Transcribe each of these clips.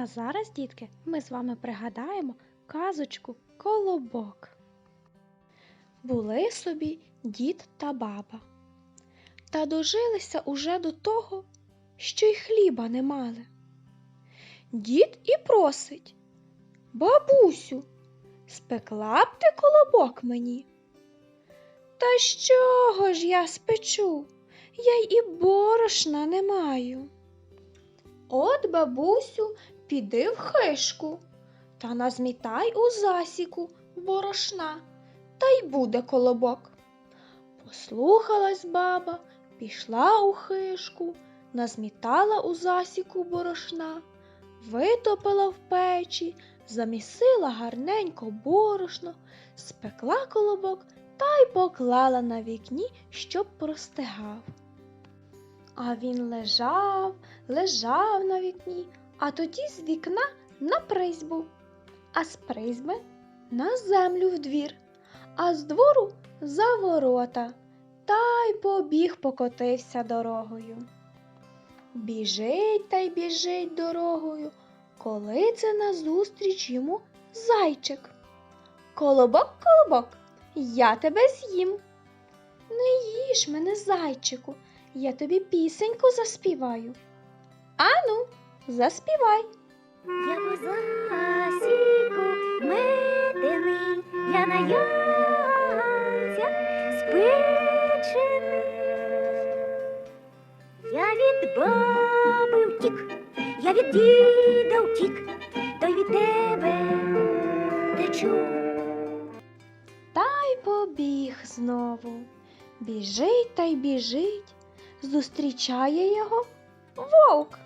А зараз, дітки, ми з вами пригадаємо казочку Колобок. Були собі дід та баба. Та дожилися уже до того, що й хліба не мали. Дід і просить Бабусю, спекла б ти колобок мені. Та з чого ж я спечу? Я й і борошна не маю. От, бабусю, піди в хишку та назмітай у засіку борошна, та й буде колобок. Послухалась баба, пішла у хишку, назмітала у засіку борошна, витопила в печі, замісила гарненько борошно, спекла колобок та й поклала на вікні, щоб простигав. А він лежав, лежав на вікні, а тоді з вікна на призьбу, а з призьби на землю в двір, а з двору за ворота, та й побіг покотився дорогою. Біжить та й біжить дорогою, коли це назустріч йому зайчик. Колобок, колобок, я тебе з'їм. Не їж мене, зайчику, я тобі пісеньку заспіваю. Заспівай. Я по засіку метений, я на яйцях спечений. Я від баби втік, я від діда втік, то й від тебе течу. Та й побіг знову. Біжить та й біжить, зустрічає його вовк.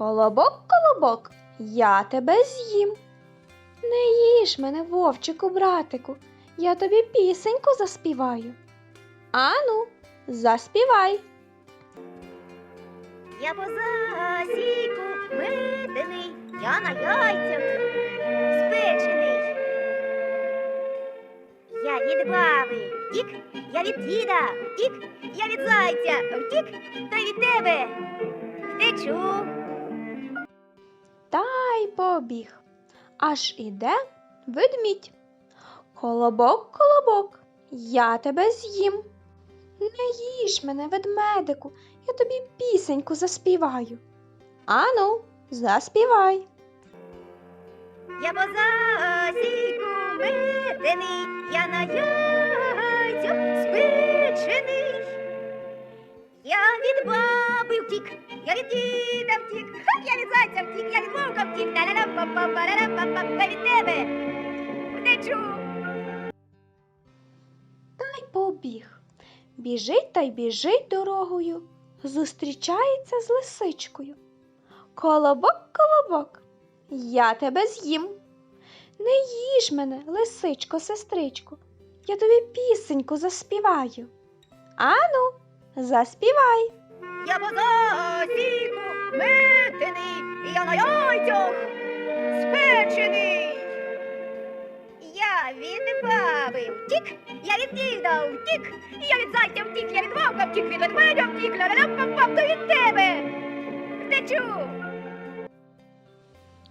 Колобок, колобок, я тебе з'їм. Не їж мене, вовчику, братику, я тобі пісеньку заспіваю. Ану, заспівай. Я по засіку метений, я на яйцях спечений. Я від баби втік, я від діда втік, я від зайця втік, та й від тебе втечу. Та й побіг. Аж іде ведмідь. Колобок, колобок, я тебе з'їм. Не їж мене, ведмедику, я тобі пісеньку заспіваю. Ану, заспівай. Я по засіку метений, я на яйцю спечений. Я від баби втік, я від діда я від зайця втік, я від вовка втік, та ля па па па ля па па та від тебе втечу. Та й побіг. Біжить та й біжить дорогою, зустрічається з лисичкою. Колобок, колобок, я тебе з'їм. Не їж мене, лисичко, сестричко, я тобі пісеньку заспіваю. Ану, заспівай. Я по засіку метений, я на яйцях спечений. Я від баби втік, я від діда втік, я від зайця втік, я від вовка втік, від ведмедя втік, ля ля пам пам то від тебе втечу.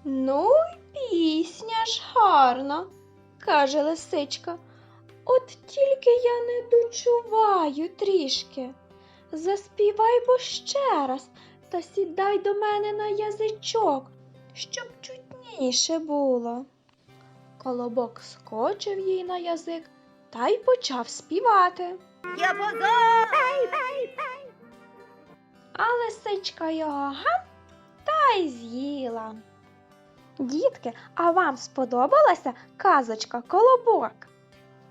Ну, й пісня ж гарна, каже лисичка. От тільки я не дочуваю трішки. Заспівай бо ще раз та сідай до мене на язичок, щоб чутніше було. Колобок скочив їй на язик та й почав співати. Я А лисичка його гам та й з'їла. Дітки, а вам сподобалася казочка Колобок?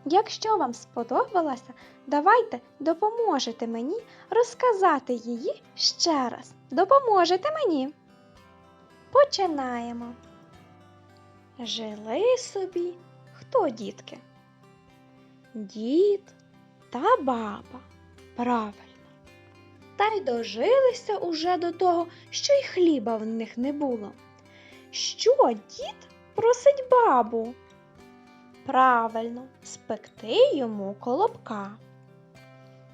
Якщо вам сподобалася, давайте допоможете мені розказати її ще раз. Допоможете мені. Починаємо. Жили собі хто дітки? Дід та баба. Правильно. Та й дожилися уже до того, що й хліба в них не було. Що дід просить бабу? Правильно, спекти йому колобка.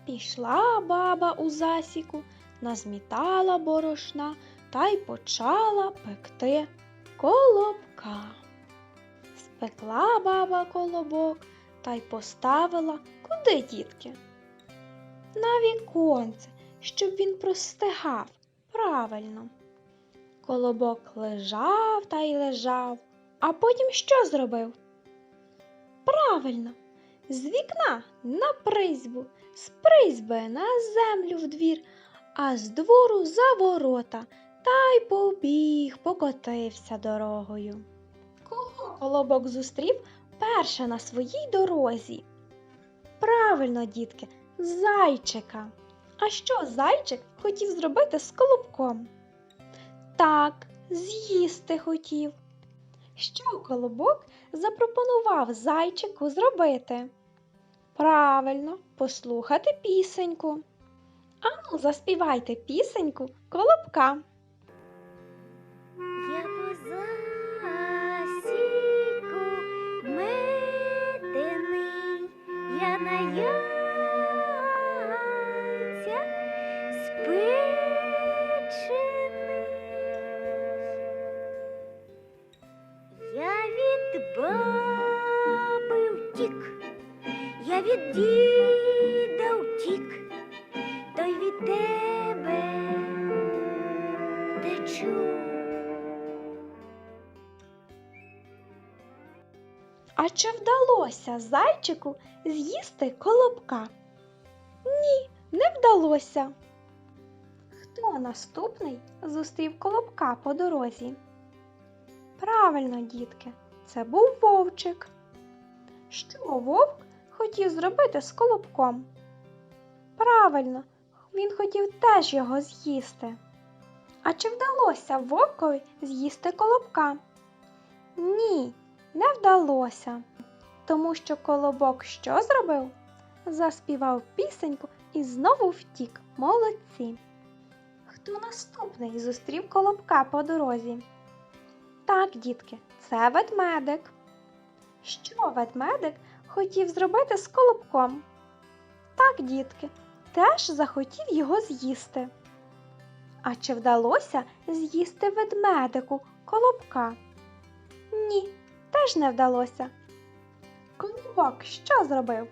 Пішла баба у засіку, назмітала борошна та й почала пекти колобка. Спекла баба колобок та й поставила куди, дітки? На віконце, щоб він простигав правильно. Колобок лежав та й лежав, а потім що зробив? Правильно, з вікна на призьбу, з призьби на землю в двір, а з двору за ворота та й побіг, покотився дорогою. Кого колобок зустрів перше на своїй дорозі? Правильно, дітки, зайчика. А що зайчик хотів зробити з колобком? Так, з'їсти хотів. Що колобок запропонував зайчику зробити? Правильно, послухати пісеньку. Ану, заспівайте пісеньку колобка. Я А чи вдалося зайчику з'їсти колобка? Ні, не вдалося. Хто наступний зустрів колобка по дорозі? Правильно, дітки, це був вовчик. Що вовк хотів зробити з колобком? Правильно, він хотів теж його з'їсти. А чи вдалося вовкові з'їсти колобка? Ні, не вдалося, тому що колобок що зробив? Заспівав пісеньку і знову втік. Молодці. Хто наступний зустрів колобка по дорозі? Так, дітки, це ведмедик. Що ведмедик хотів зробити з колобком? Так, дітки, теж захотів його з'їсти. А чи вдалося з'їсти ведмедику колобка? Ні, теж не вдалося. Колобок що зробив?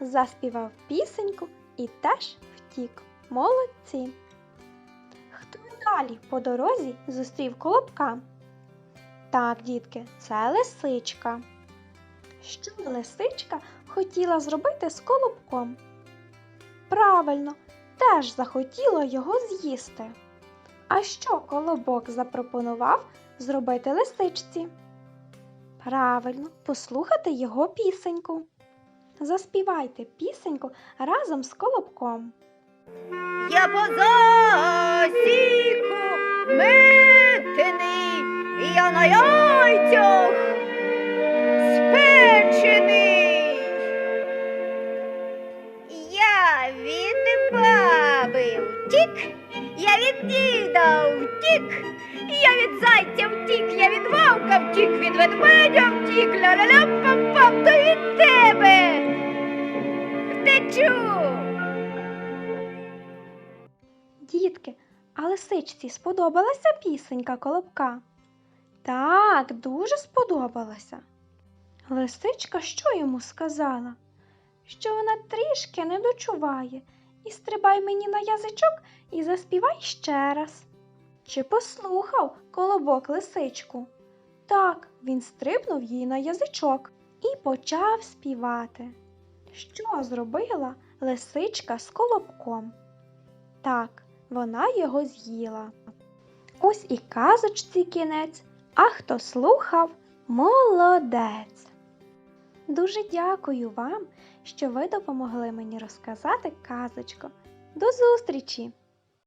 Заспівав пісеньку і теж втік. Молодці. Хто далі по дорозі зустрів колобка? Так, дітки, це лисичка. Що лисичка хотіла зробити з колобком? Правильно, теж захотіла його з'їсти. А що колобок запропонував зробити лисичці? Правильно, послухати його пісеньку. Заспівайте пісеньку разом з колобком. Я по засіку метений, я на яйцях спечений. Я від баби втік, я від діда втік, я від зайця втік, від вовка втік, від ведмедя втік, ля-ля-ля пам-пам, то від тебе втечу. Дітки, а лисичці сподобалася пісенька колобка? Так, дуже сподобалася. Лисичка що йому сказала? Що вона трішки не дочуває, і стрибай мені на язичок і заспівай ще раз. Чи послухав колобок лисичку? Так, він стрибнув їй на язичок і почав співати. Що зробила лисичка з колобком? Так, вона його з'їла. Ось і казочці кінець, а хто слухав, молодець. Дуже дякую вам, що ви допомогли мені розказати казочку. До зустрічі!